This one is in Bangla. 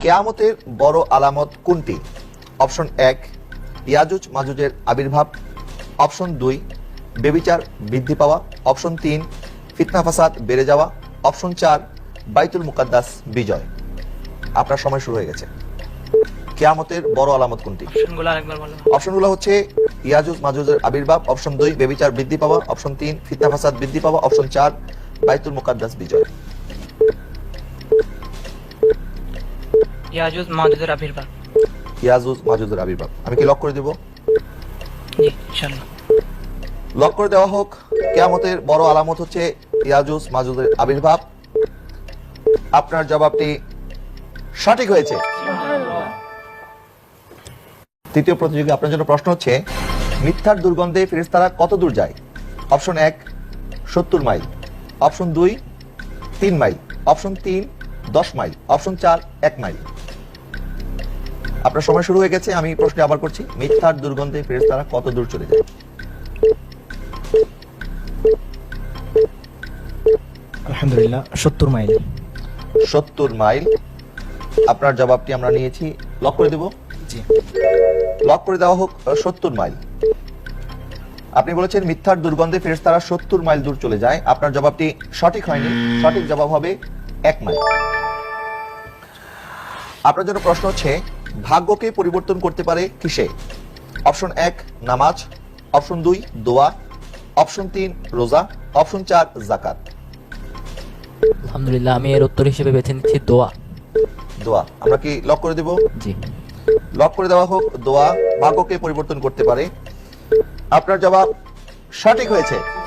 কেয়ামতের বড় আলামত কোনটি? অপশন এক ইয়াজুজ মাজুজের আবির্ভাব। অপশন দুই বেবিচার বৃদ্ধি পাওয়া। অপশন তিন ফিতনা ফাসাদ বেড়ে যাওয়া। অপশন চার বাইতুল মুকাদ্দাস বিজয়। আপনার সময় শুরু হয়ে গেছে। কেয়ামতের বড় আলামত কোনটি? অপশনগুলো অপশনগুলো হচ্ছে ইয়াজুজ মাজুজের আবির্ভাব। অপশন দুই বেবিচার বৃদ্ধি পাওয়া। অপশন তিন ফিতনা ফাসাদ বৃদ্ধি পাওয়া। অপশন চার বাইতুল মুকাদ্দাস বিজয়। ইয়াজুজ মাহুদের আবির্ভাব। ইয়াজুজ মাজুজের আবির্ভাব। আমি কি লক করে দেব? জি লক করে দেওয়া হোক কেয়ামতের বড় আলামত হচ্ছে ইয়াজুজ মাজুজের আবির্ভাব। আপনার জবাবটি সঠিক হয়েছে। তৃতীয় প্রতিযোগী আপনার জন্য প্রশ্ন হচ্ছে মিথ্যার দুর্গন্ধে ফেরেশতারা কত দূর যায়? অপশন এক সত্তর মাইল। অপশন দুই তিন মাইল। অপশন তিন দশ মাইল। অপশন চার এক মাইল। আপনার সময় শুরু হয়ে গেছে আমি প্রশ্ন আবার করছি। মিথ্যার দুর্গন্ধে ফেরেশতারা কত দূর চলে যায়? আলহামদুলিল্লাহ সত্তর মাইল। সত্তর মাইল। আপনার জবাবটি আমরা নিয়েছি লক করে দেব? জি। লক করে দেওয়া হোক সত্তর মাইল। আপনি বলেছেন মিথ্যার দুর্গন্ধে ফেরেশতারা সত্তর মাইল দূর চলে যায়। আপনার জবাবটি সঠিক হয়নি। সঠিক জবাব হবে এক মাইল। আপনার জন্য প্রশ্ন হচ্ছে ভাগ্যকে পরিবর্তন করতে পারে কিসে? অপশন এক নামাজ। অপশন দুই দোয়া। অপশন তিন রোজা। অপশন চার জাকাত আলহামদুলিল্লাহ আমি এর উত্তর হিসেবে বেছে নিচ্ছি দোয়া। দোয়া। আমরা কি লক করে দেব? জি। লক করে দেওয়া হোক দোয়া ভাগ্যকে পরিবর্তন করতে পারে। আপনার জবাব সঠিক হয়েছে।